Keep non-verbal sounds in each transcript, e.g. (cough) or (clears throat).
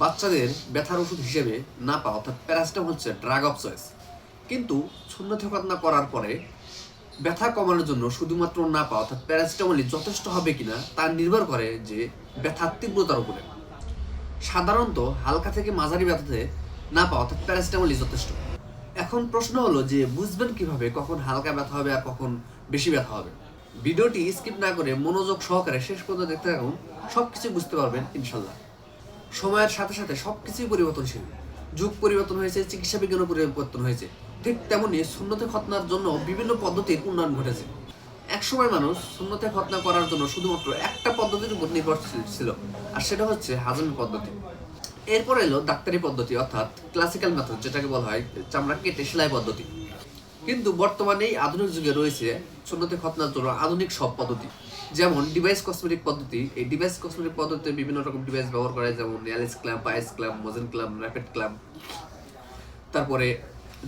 বাচ্চাদের ব্যথার ওষুধ হিসেবে না পাওয়া, অর্থাৎ প্যারাসিটামল হচ্ছে ড্রাগ অফ চয়েস। কিন্তু শূন্যতে খতনা করার পরে ব্যথা কমানোর জন্য শুধুমাত্র না পাওয়া, অর্থাৎ প্যারাসিটামলই যথেষ্ট হবে কিনা তা নির্ভর করে যে ব্যথার তীব্রতার উপরে। সাধারণত হালকা থেকে মাঝারি ব্যথাতে না পাওয়া, অর্থাৎ প্যারাসিটামলই যথেষ্ট। এখন প্রশ্ন হলো যে বুঝবেন কীভাবে কখন হালকা ব্যথা হবে আর কখন বেশি ব্যথা হবে? ভিডিওটি স্কিপ না করে মনোযোগ সহকারে শেষ পর্যন্ত দেখতে থাকুন, সবকিছু বুঝতে পারবেন ইনশাল্লাহ সময়ের সাথে সাথে সবকিছুই পরিবর্তনশীল। যুগ পরিবর্তন হয়েছে, চিকিৎসা বিজ্ঞানও পরিবর্তন হয়েছে। ঠিক তেমনি শূন্যতে খতনার জন্য বিভিন্ন পদ্ধতির উন্নয়ন ঘটেছে। একসময় মানুষ শূন্যতে খতনা করার জন্য শুধুমাত্র একটা পদ্ধতির উপর নির্ভরশীল ছিল, আর সেটা হচ্ছে হাজমি পদ্ধতি। এরপর এলো ডাক্তারি পদ্ধতি, অর্থাৎ ক্লাসিক্যাল মেথড যেটাকে বলা হয় চামড়া কেটে সেলাই পদ্ধতি। কিন্তু বর্তমানে এই আধুনিক যুগে রয়েছে শূন্যতে খতনার জন্য আধুনিক সব পদ্ধতি। যেমন ডিভাইস কসমেটিক পদ্ধতি, এই ডিভাইস কসমেটিক পদ্ধতিতে বিভিন্ন রকম ডিভাইস ব্যবহার করা হয় যেমন Alis clamp ice clamp Mogen clamp rapid clamp তারপরে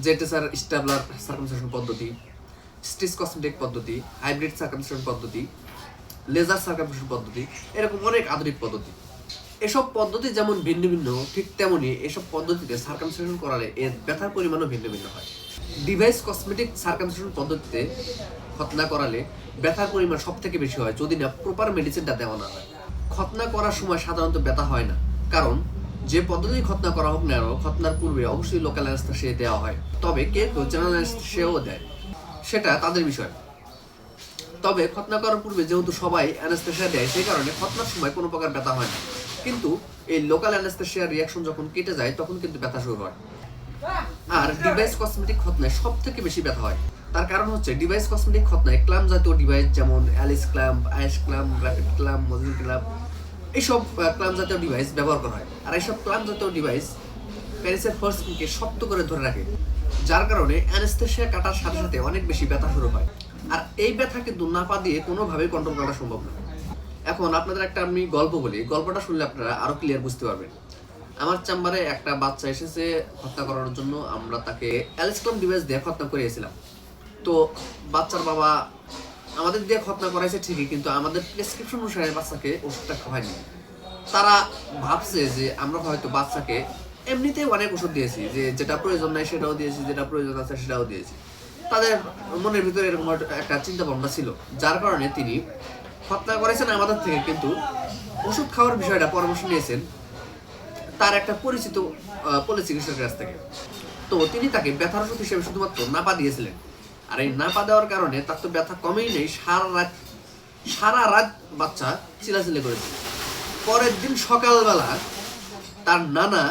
জেটেসার স্টাবলার সার্কামসেশন পদ্ধতি স্টিচ কসমেটিক পদ্ধতি হাইব্রিড সার্কামসেশন পদ্ধতি লেজার সার্কামসেশন পদ্ধতি, এরকম অনেক আধুনিক পদ্ধতি। এসব পদ্ধতি যেমন ভিন্ন ভিন্ন, ঠিক তেমনি এসব পদ্ধতিতে সার্কামসেশন করালে এর ব্যথার পরিমাণও ভিন্ন ভিন্ন হয়। ডিভাইস কসমেটিক সার্কামসেশন পদ্ধতিতে খতনা করালে ব্যথার পরিমাণ সব থেকে বেশি হয় যদি না প্রপার মেডিসিনটা দেওয়া না হয়। খতনা করার সময় সাধারণত ব্যথা হয় না। কারণ যে পদ্ধতি খতনা করা হোক না খতনার পূর্বে অবশ্যই লোকাল অ্যানেস্থেশিয়া দেওয়া হয়। তবে কেউ কেউ জেনারেল অ্যানেস্থেশিয়াও দেয়। সেটা তাদের বিষয়। তবে খতনা করার পূর্বে যেহেতু সবাই অ্যানেস্থেশিয়া দেয়, সেই কারণে খতনার সময় কোনো প্রকার ব্যথা হয় না। কিন্তু এই লোকাল অ্যানেস্থেশিয়ার রিয়াকশন যখন কেটে যায়, তখন কিন্তু ব্যথা শুরু হয়। আর ডিভাইস কসমেটিক খতনায় সব থেকে বেশি ব্যথা হয়। তার কারণ হচ্ছে ডিভাইস কসমেটিক খতনায় ক্লাম জাতীয় ডিভাইস যেমন Alis clamp ice clamp rapid clamp Mogen clamp এইসব ক্লাম জাতীয় ডিভাইস ব্যবহার করা হয়। আর এইসব ক্লাম জাতীয় ডিভাইস প্যারিসের ফার্স্টকে শক্ত করে ধরে রাখে যার কারণে অ্যানেস্থেশিয়া কাটার সাথে সাথে অনেক বেশি ব্যথা শুরু হয়। আর এই ব্যথা কিন্তু নাপা দিয়ে কোনোভাবেই কন্ট্রোল করা সম্ভব না এখন আপনাদের একটা আমি গল্প বলি গল্পটা শুনলে আপনারা আরও ক্লিয়ার বুঝতে পারবেন। আমার চেম্বারে একটা বাচ্চা এসেছে হত্যা করার জন্য আমরা তাকে অ্যালিস্টম ডিভাইস দিয়ে হত্যা করিয়েছিলাম। তো বাচ্চার বাবা আমাদের দিয়ে খতনা করাইছে ঠিকই, কিন্তু আমাদের প্রেসক্রিপশন অনুসারে বাচ্চাকে ওষুধটা খাওয়ায়নি। তারা ভাবছে যে আমরা হয়তো বাচ্চাকে এমনিতেই অনেক ওষুধ দিয়েছি, যে যেটা প্রয়োজন নাই সেটাও দিয়েছি, যেটা প্রয়োজন আছে সেটাও দিয়েছি। তাদের মনের ভিতরে এরকম একটা- চিন্তা ভাবনা ছিল, যার কারণে তিনি খতনা করেছেন আমাদের থেকে, কিন্তু ওষুধ খাওয়ার বিষয়টা পরামর্শ নিয়েছেন। তার একটা পরিচিত পল্লী চিকিৎসকের কাছ থেকে। তো তিনি তাকে ব্যথার ওষুধ হিসেবে শুধুমাত্র নাপা দিয়েছিলেন। আর এই নাপা দেওয়ার কারণে তার তো ব্যথা কমেই নেই, সারা রাত সারা রাত বাচ্চা চিলাচিলি করেছে পরের দিন সকালবেলা তার নানা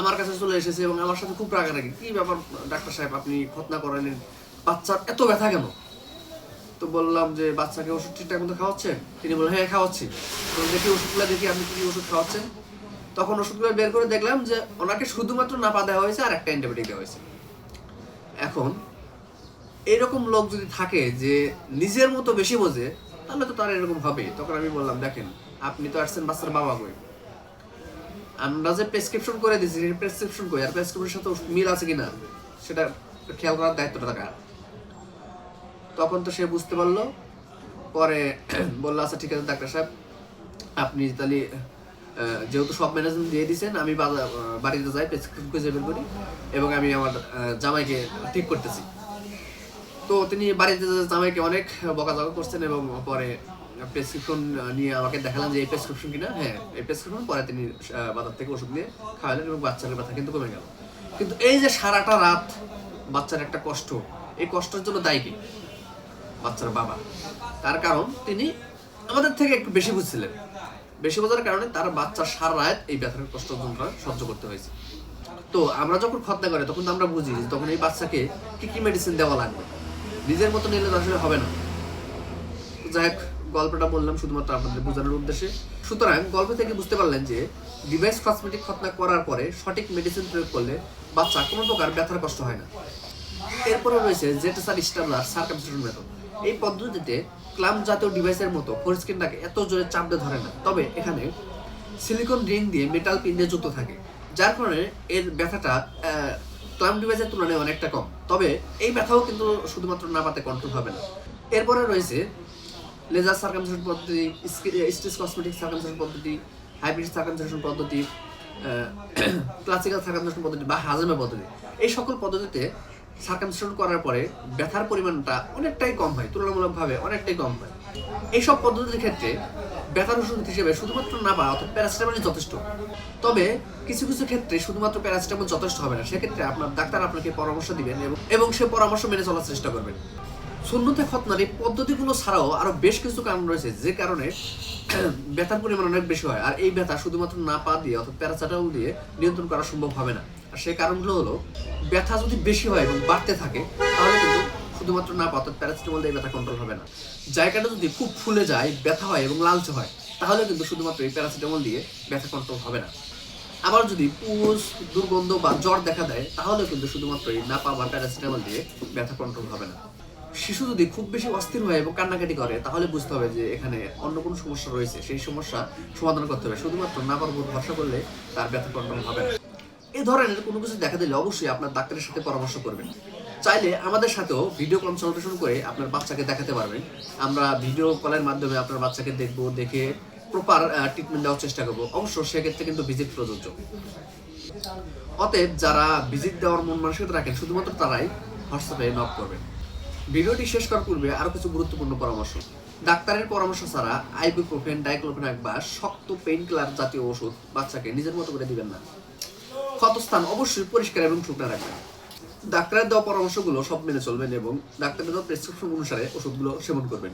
আমার কাছে চলে এসেছে এবং আমার সাথে খুব রাগারাগি, কি ব্যাপার, ডাক্তার সাহেব, আপনি খতনা করালেন বাচ্চার এত ব্যথা কেন? তো বললাম যে, বাচ্চাকে ওষুধ ঠিকঠাক মতো খাওয়াচ্ছেন? তিনি বললেন হ্যাঁ খাওয়াচ্ছি। তো দেখি ওষুধগুলো দেখি, আপনি কি ওষুধ খাওয়াচ্ছেন? তখন ওষুধগুলো বের করে দেখলাম যে ওনাকে শুধুমাত্র নাপা দেওয়া হয়েছে আর একটা অ্যান্টিবায়োটিক দেওয়া হয়েছে। এখন, এরকম লোক যদি থাকে যে নিজের মতো বেশি বোঝে, তাহলে তো তার এরকম হবে তখন আমি বললাম, দেখেন, আপনি তো আসছেন বাচ্চার বাবা কই আমরা যে প্রেসক্রিপশন করে দিয়েছি প্রেসক্রিপশন কই? আর প্রেসক্রিপশনের সাথে মিল আছে কিনা? সেটা খেয়াল করার দায়িত্বটা তার। তখন তো সে বুঝতে পারল। পরে বলল আচ্ছা ঠিক আছে, ডাক্তার সাহেব, আপনি তাহলে যেহেতু সব ম্যানেজমেন্ট দিয়ে দিয়েছেন আমি বাড়িতে যাই প্রেসক্রিপশন খুঁজে বের করি এবং আমি আমার জামাইকে ঠিক করতেছি। তো তিনি বাড়িতে জামাইকে অনেক বকাঝকা করছেন এবং পরে প্রেসক্রিপশন নিয়ে আমাকে দেখালাম যে এই প্রেসক্রিপশন কিনা হ্যাঁ এই প্রেসক্রিপশন পরে তিনি বাজার থেকে ওষুধ নিয়ে খাওয়ালেন এবং বাচ্চার ব্যথা কিন্তু কমে গেল। কিন্তু এই যে সারাটা রাত বাচ্চার একটা কষ্ট, এই কষ্টের জন্য দায়ী কি? বাচ্চার বাবা। তার কারণ তিনি আমাদের থেকে একটু বেশি বুঝছিলেন। বেশি বাজার কারণে তার বাচ্চার সারা রাত এই ব্যথার কষ্ট যন্ত্রণা সহ্য করতে হয়েছে। তো আমরা যখন খতনা করে তখন আমরা বুঝি তখন এই বাচ্চাকে কি কি মেডিসিন দেওয়া লাগবে। নিজের মতো নিলে আসলে হবে না। যাই হোক, গল্পটা বললাম শুধুমাত্র আপনাদের বোঝানোর উদ্দেশ্যে। সুতরাং গল্প থেকে বুঝতে পারলেন যে ডিভাইস কসমেটিক খতনা করার পরে সঠিক মেডিসিন প্রয়োগ করলে বাচ্চা কোনো প্রকার ব্যথার কষ্ট হয় না। এরপরে রয়েছে জেটাসার স্টাবলার সার্কামসিশন মেথড এই পদ্ধতিতে ক্লাম জাতীয় ডিভাইসের মতো ফোরস্কিনটাকে এত জোরে চাপতে ধরে না। তবে এখানে সিলিকন রিং দিয়ে মেটাল পিন দিয়ে যুক্ত থাকে, যার কারণে এর ব্যথাটা ক্লাম ডিভাইসের তুলনায় অনেকটা কম। তবে এই ব্যথাও কিন্তু শুধুমাত্র নাপাতে কন্ট্রোল হবে না। এরপরে রয়েছে লেজার সার্কামসেশন পদ্ধতি স্টিচ কসমেটিক সার্কামসেশন পদ্ধতি হাইব্রিড সার্কামসেশন পদ্ধতি ক্লাসিক্যাল সার্কামসেশন (clears throat) পদ্ধতি বা হাজমা পদ্ধতি। এই সকল পদ্ধতিতে সার্কামসেশন করার পরে ব্যথার পরিমাণটা অনেকটাই কম হয়, তুলনামূলকভাবে অনেকটাই কম হয়। এইসব পদ্ধতির ক্ষেত্রে ব্যথার ওষুধ হিসেবে শুধুমাত্র না পাওয়া অর্থাৎ প্যারাসিটামলই যথেষ্ট। তবে কিছু কিছু ক্ষেত্রে শুধুমাত্র প্যারাসিটামল যথেষ্ট হবে না, সেক্ষেত্রে আপনার ডাক্তার আপনাকে পরামর্শ দিবেন এবং সে পরামর্শ মেনে চলার চেষ্টা করবেন। শূন্যতে খতনার এই পদ্ধতিগুলো ছাড়াও আরও বেশ কিছু কারণ রয়েছে, যে কারণে (clears throat) ব্যথার পরিমাণ অনেক বেশি হয়। আর এই ব্যথা শুধুমাত্র না পা দিয়ে অর্থাৎ প্যারাসিটামল দিয়ে নিয়ন্ত্রণ করা সম্ভব হবে না। আর সেই কারণগুলো হলো, ব্যথা যদি বেশি হয় এবং বাড়তে থাকে, তাহলে কিন্তু শুধুমাত্র না পা, অর্থাৎ প্যারাসিটামল দিয়ে ব্যথা কন্ট্রোল হবে না। জায়গাটা যদি খুব ফুলে যায়, ব্যথা হয় এবং লালচে হয়, তাহলে কিন্তু শুধুমাত্র এই প্যারাসিটামল দিয়ে ব্যথা কন্ট্রোল হবে না। আবার যদি পুষ, দুর্গন্ধ বা জ্বর দেখা দেয়, তাহলে কিন্তু শুধুমাত্র এই নাপা বা প্যারাসিটামল দিয়ে ব্যথা কন্ট্রোল হবে না। শিশু যদি খুব বেশি অস্থির হয় এবং কান্নাকাটি করে, তাহলে বুঝতে হবে যে এখানে অন্য কোনো সমস্যা রয়েছে। সেই সমস্যা সমাধান করতে হবে। শুধুমাত্র নাপার উপর ভরসা করলে তার ব্যথা কন্ট্রোল হবে এই ধরনের কোনো কিছু দেখা দিলে অবশ্যই আপনার ডাক্তারের সাথে পরামর্শ করবেন। চাইলে আমাদের সাথেও ভিডিও কনসালটেশন করে আপনার বাচ্চাকে দেখাতে পারবেন। আমরা ভিডিও কলের মাধ্যমে আপনার বাচ্চাকে দেখব, দেখে প্রপার ট্রিটমেন্ট দেওয়ার চেষ্টা করব। অবশ্য সেক্ষেত্রে কিন্তু ভিজিট প্রযোজ্য। অতএব যারা ভিজিট দেওয়ার মন মানসিকতা রাখেন, শুধুমাত্র তারাই হোয়াটসঅ্যাপে নক করবেন। ভিডিওটি শেষ করার পূর্বে আরও কিছু গুরুত্বপূর্ণ পরামর্শ। ডাক্তারের পরামর্শ ছাড়া আইবুপ্রোফেন ডাইক্লোফেনাক বা শক্ত পেইন কিলার জাতীয় ওষুধ বাচ্চাকে নিজের মতো করে দিবেন না। ক্ষতস্থান অবশ্যই পরিষ্কার এবং শুকনো রাখবেন। ডাক্তারের দেওয়া পরামর্শগুলো সব মেনে চলবেন এবং ডাক্তারের দেওয়া প্রেসক্রিপশন অনুসারে ওষুধগুলো সেবন করবেন।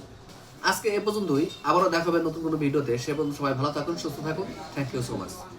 আজকে এ পর্যন্তই। আবারও দেখাবেন নতুন কোনো ভিডিওতে। সে পর্যন্ত সবাই ভালো থাকুন, সুস্থ থাকুন। Thank you so much